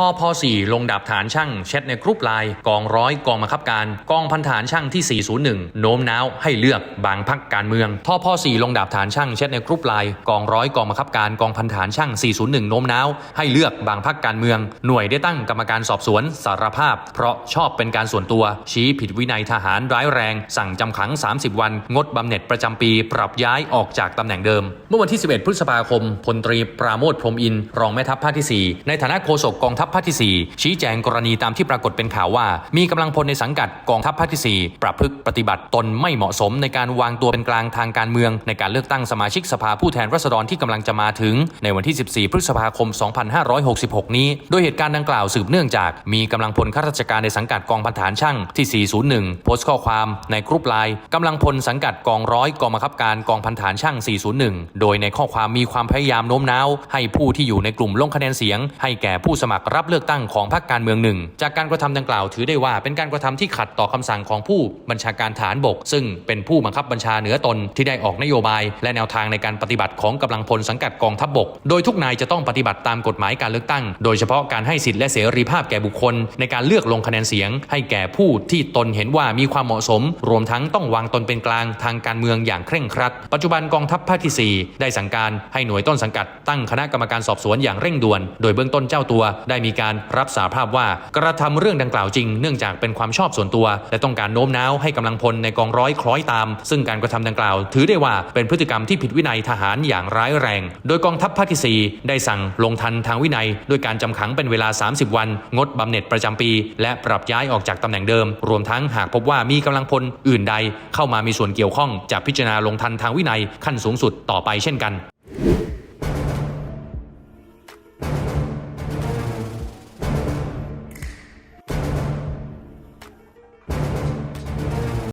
ท่อพอ4ลงดาบฐานช่างแชทในกรุ๊ปไลน์กองร้อยกองบังคับการ กองพันฐานช่างที่ 401 โน้มน้าวให้เลือกบางพักการเมืองท่อพอ4ลงดาบฐานช่างแชทในกรุ๊ปไลน์กองร้อยกองบังคับการกองพันฐานช่าง 401 โน้มน้าวให้เลือกบางพักการเมือง หน่วยได้ตั้งกรรมการสอบสวนสารภาพ เพราะชอบเป็นการส่วนตัว ชี้ผิดวินัยทหารร้ายแรง สั่งจำขัง 30 วัน งดบำเหน็จประจำปี ปรับย้ายออกจากตำแหน่งเดิม เมื่อวันที่ 11 พฤษภาคมพลตรีปราโมทพรมอินทร์รองแม่ทัพภาคที่ 4 ในฐานะโฆษกกองทัพภาคที่ 4 ชี้แจงกรณีตามที่ปรากฏเป็นข่าวว่า มีกำลังพลในสังกัดกองทัพภาคที่ 4 ประพฤติปฏิบัติตนไม่เหมาะสมในการวางตัวเป็นกลางทางการเมือง ในการเลือกตั้งสมาชิกสภาผู้แทนราษฎรที่กำลังจะมาถึง ในวันที่ 14 พฤษภาคม 2566 นี้ โดยเหตุการณ์ดังกล่าวสืบเนื่องจาก มีกำลังพลข้าราชการในสังกัดกองพันฐานช่างที่ 401 โพสต์ข้อความในกรุ๊ปไลน์กำลังพลสังกัดกองร้อยกองบังคับการกองพันฐานช่าง 401 โดยในข้อความมีความพยายามโน้มน้าว ให้ผู้ที่อยู่ในกลุ่มลงคะแนนเสียง ให้แก่ผู้สมัครรับเลือกตั้งของพรรคการเมืองหนึ่ง จากการกระทำดังกล่าวถือได้ว่าเป็นการกระทำที่ขัดต่อคำสั่งของผู้บัญชาการฐานบก ซึ่งเป็นผู้บังคับบัญชาเหนือตนที่ได้ออกนโยบาย และแนวทางในการปฏิบัติของกำลังพลสังกัดกองทัพบก โดยทุกนายจะต้องปฏิบัติตามกฎหมายการเลือกตั้ง โดยเฉพาะการให้สิทธิและเสรีภาพแก่บุคคล ในการเลือกลงคะแนนเสียง ให้แก่ผู้ที่ตนเห็นว่ามีความเหมาะสม รวมทั้งต้องวางตนเป็นกลางทางการเมืองอย่างเคร่งครัด ปัจจุบันกองทัพภาคที่ 4 ได้สั่งการให้หน่วยต้นสังกัดตั้งคณะกรรมการสอบสวนอย่างเร่งด่วน โดยเบื้องต้นเจ้าตัวได้มีการรับสาภาพว่ากระทำเรื่องดังกล่าวจริง เนื่องจากเป็นความชอบส่วนตัว และต้องการโน้มน้าวให้กำลังพลในกองร้อยคล้อยตาม ซึ่งการกระทำดังกล่าว ถือได้ว่าเป็นพฤติกรรมที่ผิดวินัยทหารอย่างร้ายแรง โดยกองทัพภาคที่4ได้สั่งลงทันทางวินัย ด้วยการจำขังเป็นเวลา 30 วัน งดบำเหน็จประจำปี และปรับย้ายออกจากตำแหน่งเดิม รวมทั้งหากพบว่ามีกำลังพลอื่นใด เข้ามามีส่วนเกี่ยวข้องจะพิจารณาลงทันทางวินัยขั้นสูงสุดต่อไปเช่นกัน